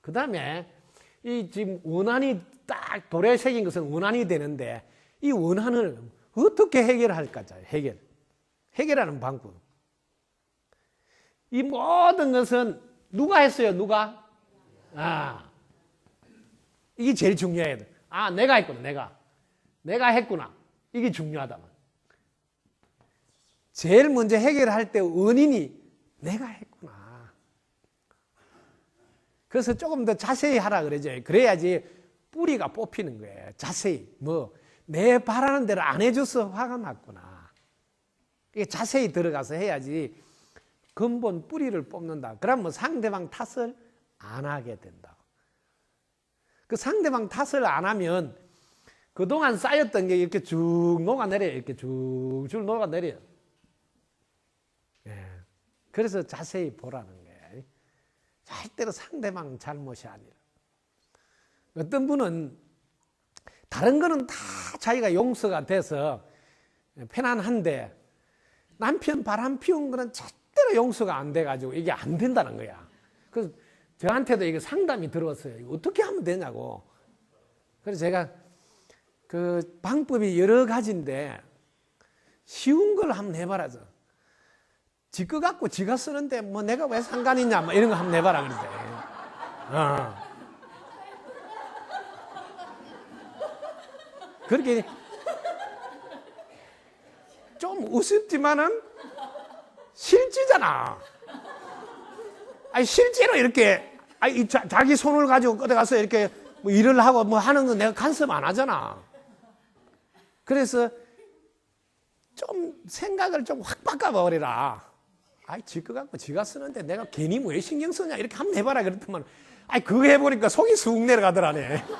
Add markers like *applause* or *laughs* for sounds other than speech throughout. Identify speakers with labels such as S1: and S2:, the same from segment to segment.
S1: 그 다음에 이 지금 원한이 딱 돌에 새긴 것은 원한이 되는데 이 원한을 어떻게 해결할까? 해결. 해결하는 방법. 이 모든 것은 누가 했어요? 누가? 아. 이게 제일 중요해요. 아, 내가 했구나, 내가. 내가 했구나. 이게 중요하다. 제일 먼저 해결할 때 원인이 내가 했구나. 그래서 조금 더 자세히 하라 그러죠. 그래야지 뿌리가 뽑히는 거예요. 자세히. 뭐, 내 바라는 대로 안 해줘서 화가 났구나. 자세히 들어가서 해야지 근본 뿌리를 뽑는다. 그러면 상대방 탓을 안 하게 된다. 그 상대방 탓을 안 하면 그동안 쌓였던 게 이렇게 쭉 녹아내려요. 이렇게 쭉쭉 녹아내려요. 예. 그래서 자세히 보라는 거예요. 절대로 상대방 잘못이 아니라. 어떤 분은 다른 거는 다 자기가 용서가 돼서 편안한데 남편 바람 피운 거는 절대로 용서가 안 돼가지고 이게 안 된다는 거야. 그래서 저한테도 이게 상담이 들어왔어요. 이거 어떻게 하면 되냐고. 그래서 제가 그 방법이 여러 가지인데 쉬운 걸 한번 해봐라죠. 지거 갖고 지가 쓰는데 뭐 내가 왜 상관이냐 뭐 이런 거 한번 해봐라 그러대. 어. 그렇게 좀 우습지만은 실지잖아. 아니 실제로 이렇게 아니 자, 자기 손을 가지고 꺼내 가서 이렇게 뭐 일을 하고 뭐 하는 거 내가 간섭 안 하잖아. 그래서 좀 생각을 좀 확 바꿔버리라. 아이 지거 갖고 지가 쓰는데 내가 괜히 뭐왜 신경 쓰냐 이렇게 한번 해봐라 그랬더만 아이 그거 해보니까 속이 쑥 내려가더라네. *laughs*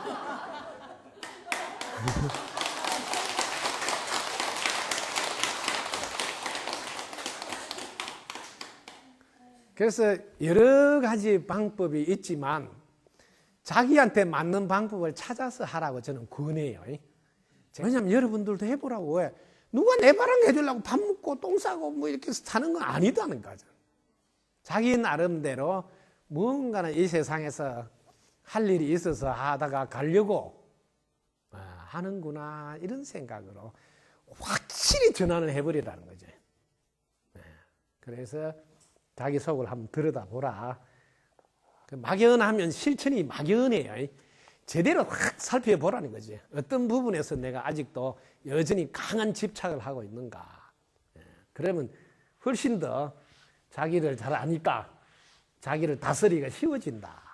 S1: 그래서 여러 가지 방법이 있지만 자기한테 맞는 방법을 찾아서 하라고 저는 권해요. 왜냐하면 여러분들도 해보라고 왜 누가 내 바람 해주려고 밥 먹고 똥 싸고 뭐 이렇게 사는 건 아니다는 거죠. 자기 나름대로 무언가는 이 세상에서 할 일이 있어서 하다가 가려고 아, 하는구나 이런 생각으로 확실히 전환을 해버리라는 거죠. 네. 그래서 자기 속을 한번 들여다보라. 그 막연하면 실천이 막연해요. 제대로 확 살펴보라는 거지. 어떤 부분에서 내가 아직도 여전히 강한 집착을 하고 있는가. 예, 그러면 훨씬 더 자기를 잘 아니까 자기를 다스리기가 쉬워진다.